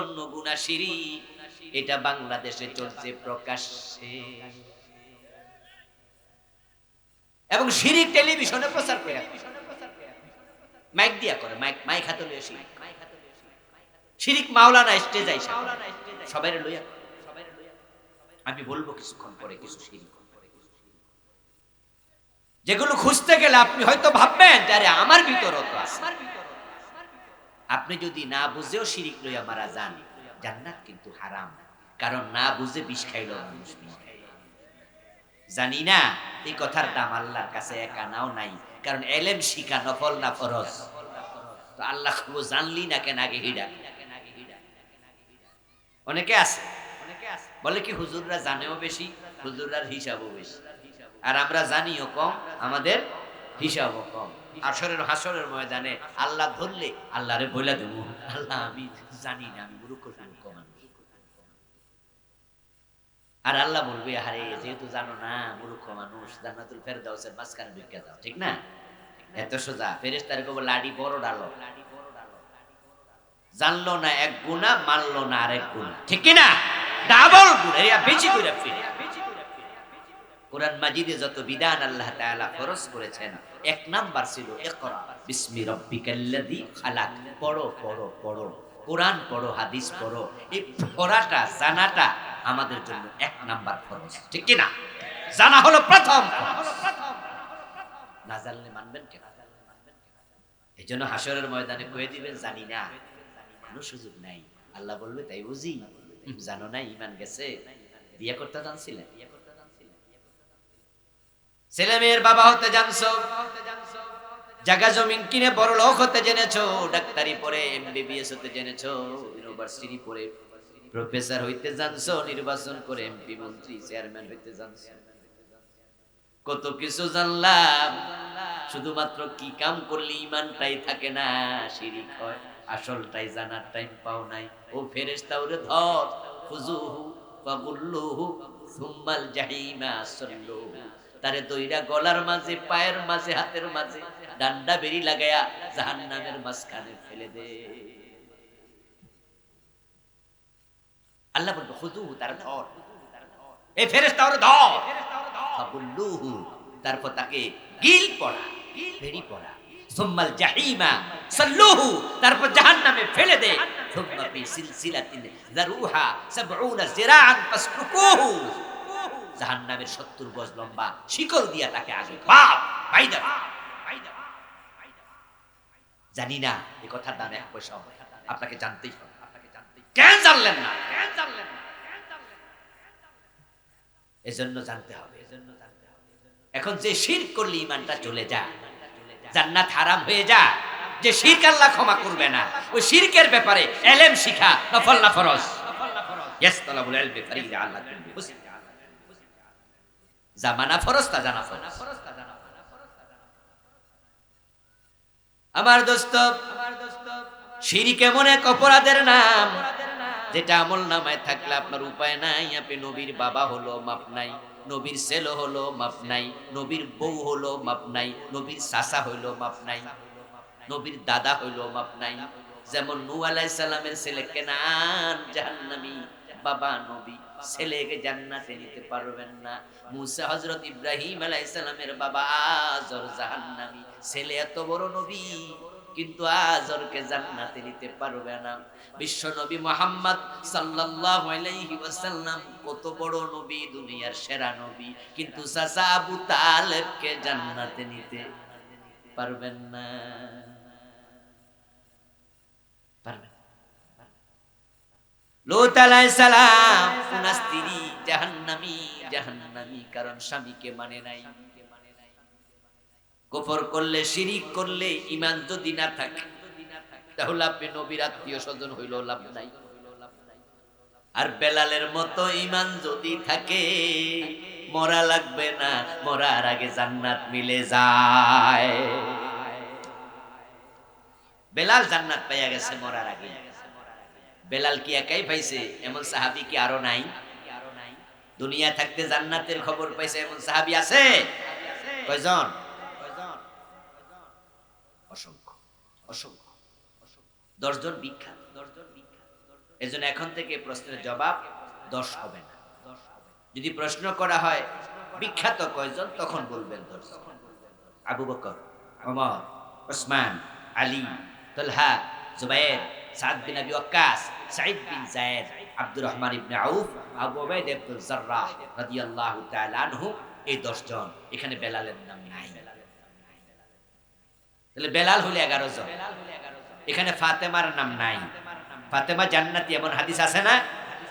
অন্য গুণা সিঁড়ি এটা বাংলাদেশে চলছে প্রকাশ্যে। এবং সিঁড়ি টেলিভিশনে প্রচার করে মাইক দিয়া করে, মাইক মাইক হাতে শিরিক শিরিক মাওলানা স্টেজ আইসা আমি বলব কিছুক্ষণ পরে কিছু শিরিক যেগুলো খুঁজতে গেলে আপনি হয়তো ভাববেন যে আরে আমার ভিতরও তো আছে। আপনি যদি না বুঝেও শিরিক লইয়া মারা যান, জান্নাত কিন্তু হারাম। কারণ না বুঝে বিষ খাইল মানুষ জানি না, এই কথার দাম আল্লাহর কাছে একা নাও নাই। কারণ এলেম শিখা নফল না ফরজ। তো আল্লাহ খুব জানলি না কেন আগে হিডা? অনেকে আছে। বলে কি হুজুররা জানেও বেশি, হুজুররার হিসাবও বেশি। আর আমরা জানিও কম, আমাদের হিসাবও কম। আসরের হাসরের ময়দানে আল্লাহ ধরলে আল্লাহরে বইলা দেবো। আল্লাহ, আমি জানি না, আমি মূর্খ মূর্খ মানুষ আর আল্লাহ বলবে, আরে যেহেতু জানো না, মূর্খ মানুষ, জান্নাতুল ফেরদাউসের মাঝখানে ঢুকে যাও ঠিক না? এত সোজা, ফেরেশতার কব লাডি বড় ডালো। জানলো না এক গুণা, মানলো না আরেক গুণা, ঠিক না ডাবল গুণ এরা বেশি করে ফিরে কোরআন মাজিদে যত বিধান আল্লাহ তাআলা ফরজ করেছেন, এক নাম্বার ছিল ইকরা, বিসমি রাব্বিকাল্লাযী খালাক। পড়ো পড়ো পড়ো। কোরআন পড়ো, হাদিস পড়ো। এই পড়াটা, জানাটা আমাদের জন্য এক নাম্বার ফরজ। ঠিক কি না জানা হলো প্রথম না জানলে মানবেন কেন? এই জন্য হাসরের ময়দানে কয়ে দিবেন, জানি না। কোনো সুযোগ নাই। আল্লাহ বলবে, তাই বুঝি। জানো না ইমান গেছে? বিয়ে করতে জানছিলেন। ছেলে মেয়ের বাবা হতে জানছো? জায়গা জমিন কিনে বড় লোক হতে জেনেছো, ডাক্তারি পড়ে এমবিবিএস হতে জেনেছো, ইউনিভার্সিটি পড়ে, প্রফেসর হইতে জানছো, নির্বাচন করে এমপি মন্ত্রী, চেয়ারম্যান হইতে জানছো। কত কিছু জানলাম, শুধুমাত্র কি কাম করলে ইমানটাই থাকে না, শিরিক হয়, আসলটাই জানার টাইম পাও নাই। ও ফেরেশতা ওরে ধর, খুজুহু, ফাগুল্লুহু, সুম্মাল জাহিমা, সাল্লুহু। তারে দইরা গলার মাঝে, পায়ের মাঝে, হাতের মাঝে ডান্ডা বেরি লাগায়া জাহান্নামের মাঝখানে ফেলে দে। আল্লাহ বলবে খুজুহু তার ধর। এই ফেরেশতা ওরে ধর। ফাগুল্লুহু তারপর তাকে গিল পড়া বেরি পড়া সুম্মাল জাহিমা, সাল্লুহু, তারপর জাহান্নামে ফেলে দে। সুম্মা ফি সিলসিলাতিন যারুহা 70 জিরাআন ফাসলুকুহু জাহান্নামের 70 গজ লম্বা শিকল দিয়া তাকে আগে জানি না এই কথার দাম পয়সা আপনাকে জানতেই হবে। কেন জানলেন না? কেন জানলেন এজন্য জানতে হবে। এখন যে শিরক করলে ইমানটা চলে যায় জান্নাত হারাম হয়ে যায় যে শিরক আল্লাহ ক্ষমা করবে না, ওই শিরকের ব্যাপারে এলেম শিখা নফল না ফরজ। ইয়েস তালাবুল ইলমি ফরিদা আল্লাহ জামানা ফরজ তা জানা ফরজ। আমার দোস্ত, শিরিক এমন এক অপরাধের নাম, যেটা আমল নামায় থাকলে আপনার উপায় নাই। আপনি নবীর বাবা হলো, মাপ নাই। নবীর ছেলে হলো, মাপ নাই। নবীর বউ হলো, মাপ নাই। নবীর চাচা হইল মাপ নাই। নবীর দাদা হইল মাপ নাই। যেমন নু আলাইহিস সালামের ছেলে কেনান জাহান্নামী, বাবা নবী। ছেলেকে জান্নাতে নিতে পারবেন না। মুসা হযরত ইব্রাহিম আলাইহিস সালামের বাবা আজর জাহান্নামী। ছেলে এত বড় নবী, কিন্তু আজরকে জান্নাতে নিতে পারবে না। বিশ্ব নবী মোহাম্মদ সাল্লাল্লাহু আলাইহি ওয়াসাল্লাম কত বড় নবী, দুনিয়ার সেরা নবী। কিন্তু চাচা আবু তালেবকে জান্নাতে নিতে পারবেন না। পারবেন লূত আলাইহিস সালাম ওনার স্ত্রী জাহান্নামী জাহান্নামী কারণ স্বামীকে মানে নাই। কুফর করলে শিরিক করলে ইমান যদি না থাকে তাহলে আপনি নবীর আত্মীয় স্বজন হইল লাভ নাই। আর বেলালের মতো ইমান যদি থাকে মরা লাগবে না মরার আগে জান্নাত মিলে যায়। বেলাল জান্নাত পাইয়া গেছে মরার আগে। বেলাল কি একাই পাইছে? এমন সাহাবি কি আরও নাই? দুনিয়া থাকতে জান্নাতের খবর পাইছে, এমন সাহাবি আছে? কয়জন? অসংখ্য অসংখ্য দশজন বিখ্যাত এখন থেকে প্রশ্নের জবাব যদি প্রশ্ন করা হয়, বিখ্যাত কয়জন, তখন বলবেন আলী, তলহা, জুবাইর, সাদ বিন আবি ওয়াক্কাস সাইদ বিন আব্দুর রহমান ইবনে আউফ, আবু আব্দুল জাররাহ রাদিয়াল্লাহু তাআলা আনহু এই 10 জন। এখানে বেলালের নাম নাই। তাহলে বেলাল হলো 11 জন। এখানে ফাতেমার নাম নাই। ফাতেমা জান্নাতি এমন হাদিস আছে না?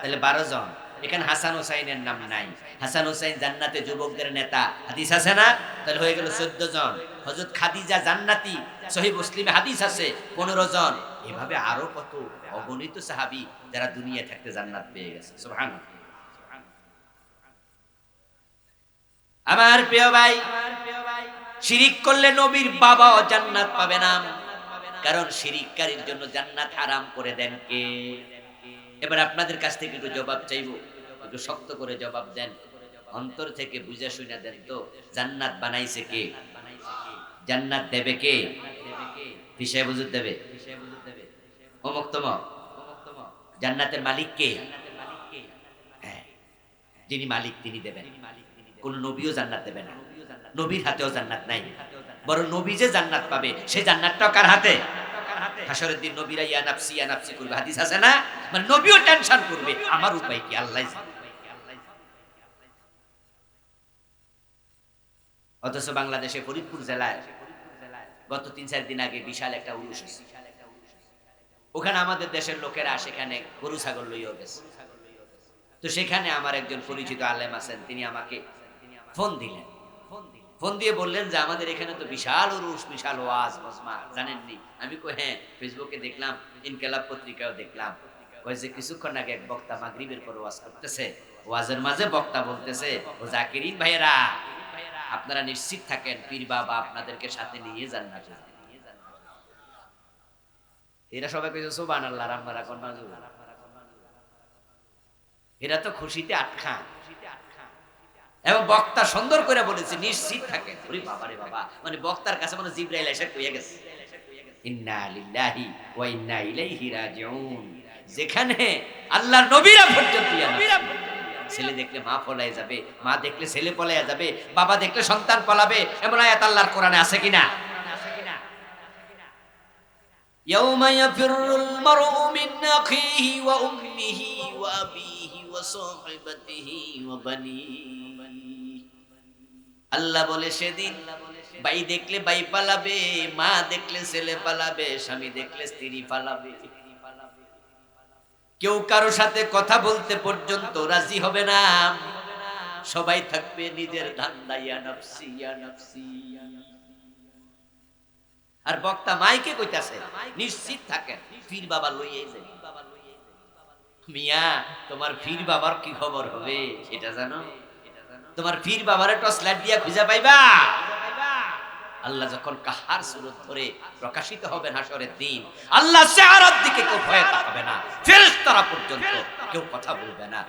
তাহলে 12 জন। এখানে হাসান হুসাইনের নাম নাই। হাসান হুসাইন জান্নাতে যুবকদের নেতা। হাদিস আছে না? তাহলে হয়ে গেল 14 জন। হযরত খাদিজা জান্নাতি সহিহ মুসলিমে হাদিস আছে 15 জন। এভাবে আরও কত অগণিত সাহাবী যারা দুনিয়া থাকতে জান্নাত পেয়ে গেছে। সুবহানাল্লাহ। আমার প্রিয় ভাই, শিরিক করলে নবীর বাবাও জান্নাত পাবে না। কারণ শিরিককারীর জন্য জান্নাত হারাম করে দেন কে? এবার আপনাদের কাছ থেকে একটু জবাব চাইব। একটু শক্ত করে জবাব দেন। অন্তর থেকে বুঝে শুনে দেন তো, জান্নাত বানাইছে কে? জান্নাত দেবে কে? হিসেবে বুঝুর দেবে। অমুক তমক। জান্নাতের মালিক কে? হ্যাঁ, যিনি মালিক তিনি দেবেন। কোন নবীও জান্নাত দেবে না। নবীর হাতেও জান্নাত নাই। বরং নবী যে জান্নাত পাবে সেই জান্নাতটাও কার হাতে? হাসরের দিন নবীরা ইয়া নাফসি ইয়া নাফসি করবে। হাদিস আছে না? মানে নবীও টেনশন করবে। আমার উপায় কি? আল্লাহ অথচ বাংলাদেশে ফরিদপুর জেলায় গত তিন, চার দিন আগে বিশাল একটা উরুষ ওখানে আমাদের দেশের লোকেরা সেখানে গরু ছাগল লইয়া গেছে। তো সেখানে আমার একজন পরিচিত আলেম আছেন, তিনি আমাকে ফোন দিলেন। ফোন দিয়ে বললেন যে, আমাদের এখানে তো বিশাল উরুষ, বিশাল ওয়াজ মজমা জানেননি? আমি কই হ্যাঁ ফেসবুকে দেখলাম, ইনকেলাব পত্রিকাও দেখলাম। কই যে, কিছুক্ষণ আগে এক বক্তা মাগরিবের পর ওয়াজ করতেছে। ওয়াজের মাঝে বক্তা বলতেছে, ও জাকিরিন ভাইয়েরা আপনারা নিশ্চিত থাকেন, পীর বাবা আপনাদেরকে সাথে নিয়ে যান না এরা সবাই কইছে, সুবহানাল্লাহ আপনারা কোন এরা তো খুশিতে আটকা। এবং বক্তা সুন্দর করে বলেছে, নিশ্চিত থাকে ওরে বাবা রে বাবা মানে বক্তার কাছে মানে জিব্রাইল এসে কইয়া গেছে। ইন্না লিল্লাহি ওয়া ইন্না ইলাইহি রাজিউন। যেখানে আল্লাহর নবীরা পর্যন্ত ইয়া না। ছেলে দেখলে মা পলায় যাবে মা দেখলে ছেলে পলায় যাবে বাবা দেখলে সন্তান পলাবে এমন আয়াত আল্লাহর কোরআনে আছে কিনা يوم يفر المرء من أخيه وأمه وأبيه وصاحبته وبنيه আল্লাহ বলে সেদিন ভাই দেখলে ভাই পালাবে মা দেখলে ছেলে পালাবে স্বামী দেখলে স্ত্রী পালাবে কেউ কারও সাথে কথা বলতে পর্যন্ত রাজি হবে না। সবাই থাকবে নিজের আর বক্তা মাইকে কইতাছে, নিশ্চিত থাকেন, পীর বাবা লইয়ে যাই মিয়া, তোমার পীর বাবার কি খবর হবে? সেটা জানো? তোমার পীর বাবারে টস লাইট দিয়া খুঁজে পাইবা? আল্লাহ যখন কাহার সুরত ধরে প্রকাশিত হবেন হাসরের দিন আল্লাহ চেহারার দিকে কেউ ভয় তাকাবে না ফেরেশতারা পর্যন্ত কেউ কথা বলবে না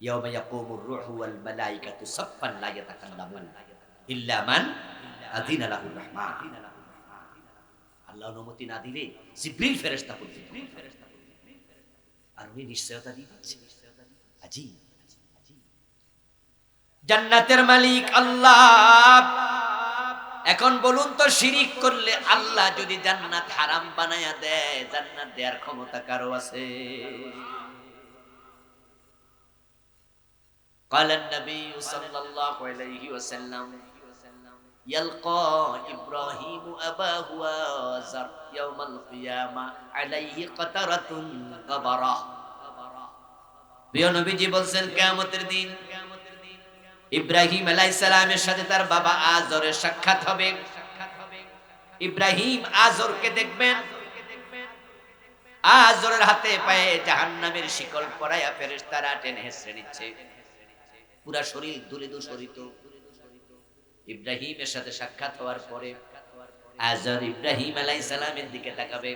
يوم يقوم الروح والملائكة صفا لا يتكلمون إلا من أذن له الرحمن আল্লাহ অনুমতি না দিলে জিব্রিল ফেরেশতা পর্যন্ত আর উনি নিশ্চয়তা দিয়ে দিচ্ছে আজি জান্নাতের মালিক আল্লাহ এখন বলুন তো শিরিক করলে আল্লাহ যদি জান্নাত হারাম বানায়া দেয় জান্নাত দেওয়ার ক্ষমতা কারো আছে قال النبي صلى الله عليه وسلم يلقى إبراهيم أباه وازر يوم القيامة عليه قطرة قبرة প্রিয় নবীজি বলছেন কিয়ামতের দিন ইব্রাহিম আলাইহিস সালামের সাথে তার বাবা আজরের সাক্ষাৎ হবে। ইব্রাহিম আজরকে দেখবেন, আজরের হাতে পায়ে জাহান্নামের শিকল পরাইয়া ফেরেশতারা টেনে হেসড়ে নিচ্ছে। পুরা শরীর দুলে দূষরিত। ইব্রাহিমের সাথে সাক্ষাৎ হওয়ার পরে আজর ইব্রাহিম আলাইহিস সালামের দিকে তাকাবে।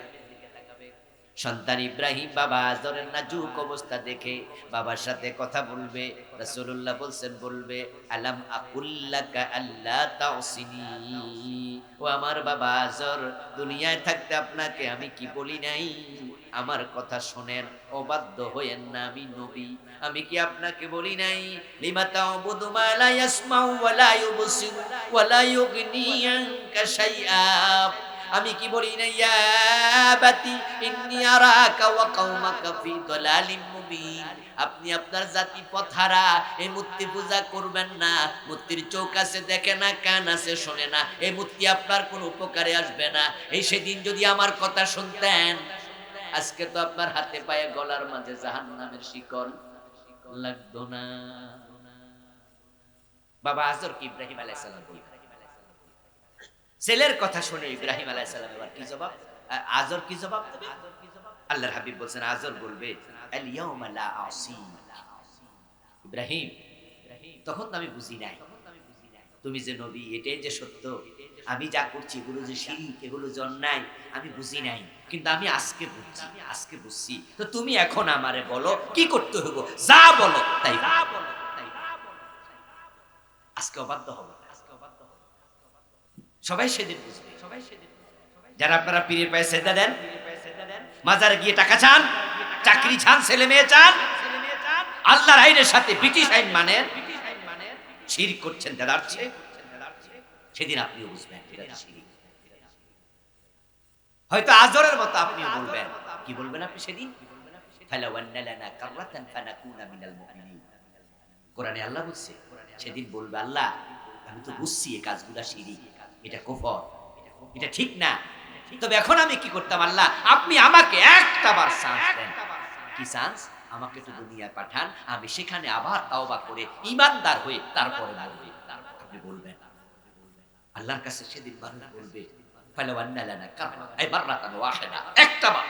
সন্তান ইব্রাহিম বাবা আজরের নাজুক অবস্থা দেখে বাবার সাথে কথা বলবে, রাসূলুল্লাহ বলছেন, বলবে, আলাম আকুল্লাকা আল্লাহ তাওসিনি? ও আমার বাবা আজর, দুনিয়ায় থাকতে আপনাকে আমি কি বলি নাই? আমার কথা শোনেন, অবাধ্য হইয়েন না আমি নবী। আমি কি আপনাকে বলি নাই? লিমা তাউবুদু মা লা ইয়াসমাউ ওয়া লা ইউবসিরু ওয়া লা ইউগনি আনকা শাইআ? আমি কি বলি না, ইয়া বাতি আরাকা ওয়া কওমাকা ফি দালালিম মুবিন। আপনি আপনার জাতি পথারা, এই মূর্তি পূজা করবেন না। মূর্তির চোখ আছে, দেখে না, কান আছে, শোনে না। এই মূর্তি আপনার কোনো উপকারে আসবে না। এই সেদিন যদি আমার কথা শুনতেন, আজকে তো আপনার হাতে পায়ে গলার মাঝে জাহান শিকল লাগতো না। বাবা, আজর কি ইব্রাহিম আলাইহিস সালাম ছেলের কথা শুনে ইব্রাহিম আলাইহিস সালাম এবার কি জবাব? আজর কি জবাব আল্লাহর হাবিব বলছেন, আজর বলবে ইব্রাহিম, তখন তো আমি বুঝি নাই। তুমি যে নবী, এটাই যে সত্য। আমি যা করছি, এগুলো যে শিরিক, এগুলো যে আমি বুঝি নাই। কিন্তু আমি আজকে বুঝছি আজকে বুঝছি। তো তুমি এখন আমারে বলো, কি করতে হইব? যা বলো, তাই। আজকে অবাধ্য হব সবাই সেদিন বুঝবে, সবাই সেদিন যারা আপনারা পীরের পায়ে সেদা দেন, মাজারে গিয়ে টাকা চান, চাকরি চান, ছেলে মেয়ে চান, আল্লাহর আইনের সাথে ব্রিটিশ আইন মানেন, শির করছেন দাদাচ্ছে সেদিন আপনিও বুঝবেন। হয়তো আজরের মতো আপনিও বলবেন। কি বলবেন আপনি সেদিন? কোরআনে আল্লাহ বলছে, সেদিন বলবে, আল্লাহ, আমি তো বুঝছি এই কাজগুলা শিরিক এটা কুফর, এটা ঠিক না। তবে এখন আমি কি করতাম আল্লাহ? আপনি আমাকে একটা বার চান্স দেন। কি চান্স আমাকে তো দুনিয়া পাঠান, আমি সেখানে আবার তাওবা করে ইমানদার হয়ে তারপরে বলবে। আপনি বলবেন, আল্লাহর কাছে সেদিন বান্দা বলবে ফালাওয়ান্না লানা কাররা, এই বাররাতান ওয়াহিদা, একটা বার।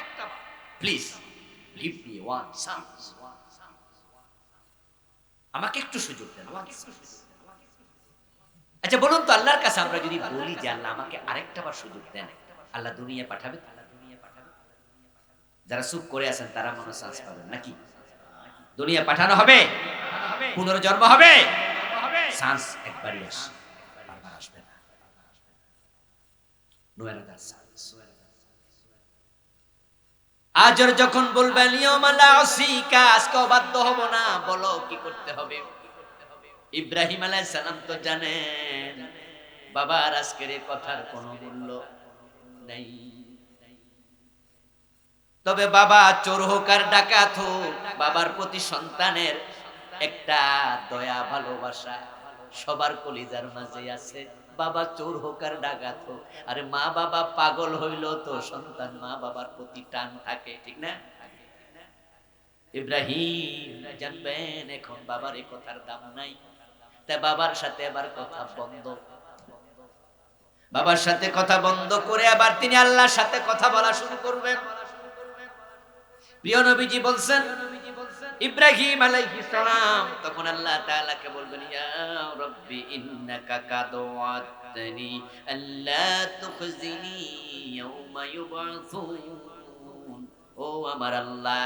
একটা বার please give me one chance আমাকে একটু সুযোগ দেন, one chance। আচ্ছা বলুন তো, আল্লাহর কাছে আমরা যদি বলি যে আল্লাহ আমাকে আরেকটা বার সুযোগ দেন, আল্লাহ দুনিয়া পাঠাবে? যারা চুপ করে আছেন, তারা মনে চান্স পাবেন, নাকি? দুনিয়া পাঠানো হবে? পুনর্জন্ম হবে? চান্স একবারই আসে, বারবার আসবে না. আজর যখন আসিকা আজকে অবাধ্য হব না। বলো, কি করতে হবে? ইব্রাহিম আলাইহিস সালাম তো জানেন, বাবার আজকের এই কথার কোনো মূল্য নেই। তবে বাবা চোর হোক আর ডাকাত হোক, বাবার প্রতি সন্তানের একটা দয়া, ভালোবাসা সবার কলিজার মাঝে আছে। বাবা চোর হোক আর ডাকাত হোক, আরে মা বাবা পাগল হইল তো সন্তান মা বাবার প্রতি টান থাকে, ঠিক না? ইব্রাহিম, জানবেন, এখন বাবার এই কথার দাম নাই। বাবার সাথে আবার কথা বন্ধ। বাবার সাথে কথা বন্ধ করে আবার তিনি আল্লাহর সাথে কথা বলা শুরু করবেন। প্রিয় নবীজি বলছেন, ইব্রাহিম আলাইহিস সালাম। তখন আল্লাহ তাআলাকে বলবেন, ইয়া রাব্বি ইন্নাকা কাদ ওয়াদতানি আল্লা তুখজিনি ইয়াউমা ইউবাসুন। ও আমার আল্লাহ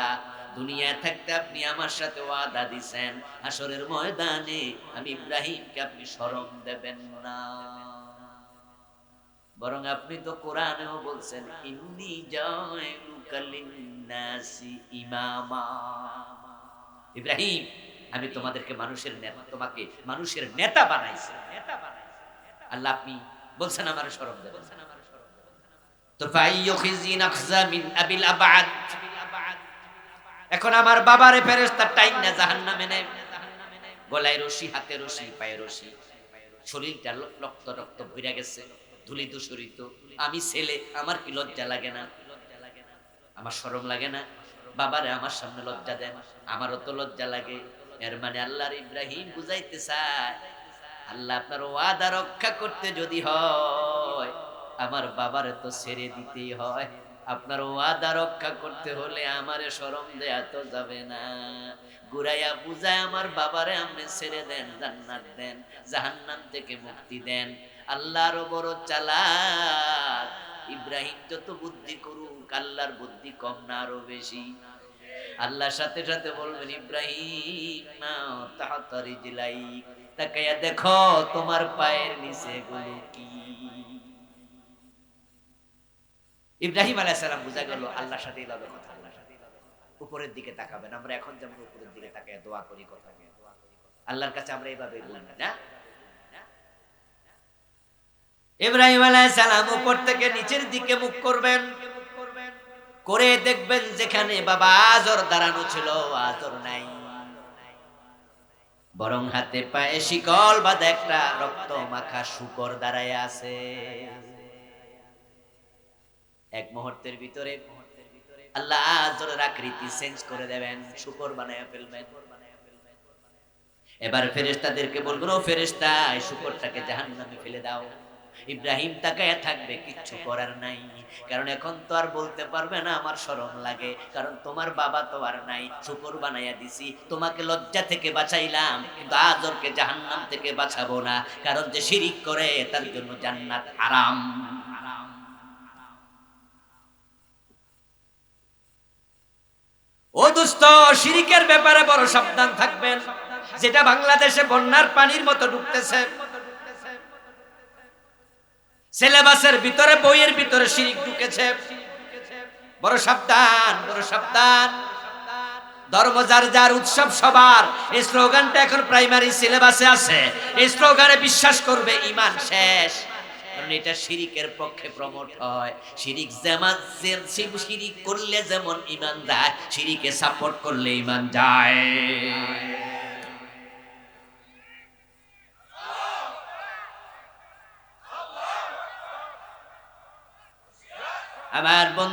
দুনিয়ায় থাকতে আপনি আমার সাথে ওয়াদা দিছেন। হাসরের ময়দানে আমি ইব্রাহিমকে আপনি শরম দেবেন না। বরং আপনি তো কোরআনেও বলছেন, ইন্নি জায়লুকা ইমামা। ইব্রাহিম, আমি তোমাদেরকে মানুষের নেতা, তোমাকে মানুষের নেতা বানাইছি। নেতা বানাইছি আল্লাহ আপনি বলছেন আমার শরম দেবেন তো ফাইয়ু খিজিন আখজা মিন আবিল আবাদ। এখন আমার বাবারে ফেরেশতা টাইম না জাহান্নামে নেয়। গলায় রশি, হাতে রশি, পায়ে রশি। শরীরটা রক্ত রক্ত ভইরা গেছে। ধুলি দূষরিত। আমি ছেলে, আমার কি লজ্জা লাগে না? আমার শরম লাগে না? বাবারে আমার সামনে লজ্জা দেন। আমারও তো লজ্জা লাগে। এর মানে আল্লাহর ইব্রাহিম বুঝাইতে চায়, আল্লাহ আপনার ওয়াদা রক্ষা করতে যদি হয়, আমার বাবারে তো ছেড়ে দিতেই হয়। আপনার ওয়াদা রক্ষা করতে হলে আমারে শরম দেয়া তো যাবে না। ঘুরাইয়া বুঝায় আমার বাবারে আপনি ছেড়ে দেন, জান্নাত দেন, জাহান্নাম থেকে মুক্তি দেন। আল্লাহর বড় চালাক। ইব্রাহিম যত বুদ্ধি করুক, আল্লাহর বুদ্ধি কম না, আরও বেশি। আল্লাহর সাথে সাথে বলবেন, ইব্রাহিম, নাও তাহাতারি জিলাই তাকাইয়া দেখো, তোমার পায়ের নিচে গুলো কি? ইব্রাহিম আলাইহিস সালাম বুঝা গেল, আল্লাহর সাথে এইভাবে কথা আল্লাহর উপরের দিকে তাকাবেন, আমরা এখন যেমন উপরের দিকে তাকাই, দোয়া করি কথা। আল্লাহর কাছে আমরা এইভাবে বলি না ইব্রাহিম আলাইহিস সালাম উপর থেকে নিচের দিকে মুখ করবেন, করে দেখবেন যেখানে বাবা আজর দাঁড়ানো ছিল, আজর নাই। বরং হাতে পায়ে শিকল বাঁধা একটা রক্ত মাখা শুকর দাঁড়ায় আছে। এক মুহূর্তের ভিতরে আল্লাহ আজরের আকৃতি চেঞ্জ করে দেবেন, শুকর বানায় ফেলবেন। এবার ফেরেশতাদেরকে বলবেন, ও ফেরেশতা, এই শুকরটাকে জাহান্নামে ফেলে দাও। ইব্রাহিম তাকায় থাকবে, কিচ্ছু করার নাই। কারণ এখন তো আর বলতে পারবে না, আমার শরম লাগে। কারণ তোমার বাবা তো আর নাই, শুকর বানাইয়া দিছি। তোমাকে লজ্জা থেকে বাঁচাইলাম, কিন্তু আজরকে জাহান্নাম থেকে বাঁচাবো না। কারণ যে শিরিক করে, তার জন্য জান্নাত হারাম। ও দুস্থ শিরিকের ব্যাপারে বড় সাবধান থাকবেন। যেটা বাংলাদেশে বন্যার পানির মতো ঢুকতেছে সিলেবাসের ভিতরে, বইয়ের ভিতরে শিরিক ঢুকেছে। বড় সাবধান বড় সাবধান। ধর্ম যার যার উৎসব সবার। এই স্লোগানটা এখন প্রাইমারি সিলেবাসে আছে। এই স্লোগানে বিশ্বাস করবে, ইমান শেষ। কারণ এটা শিরিকের পক্ষে প্রমোট হয়। শিরিক যেমন শিরিক করলে যেমন ইমান যায়, শিরিকে সাপোর্ট করলে ইমান যায়। আমার বন্ধু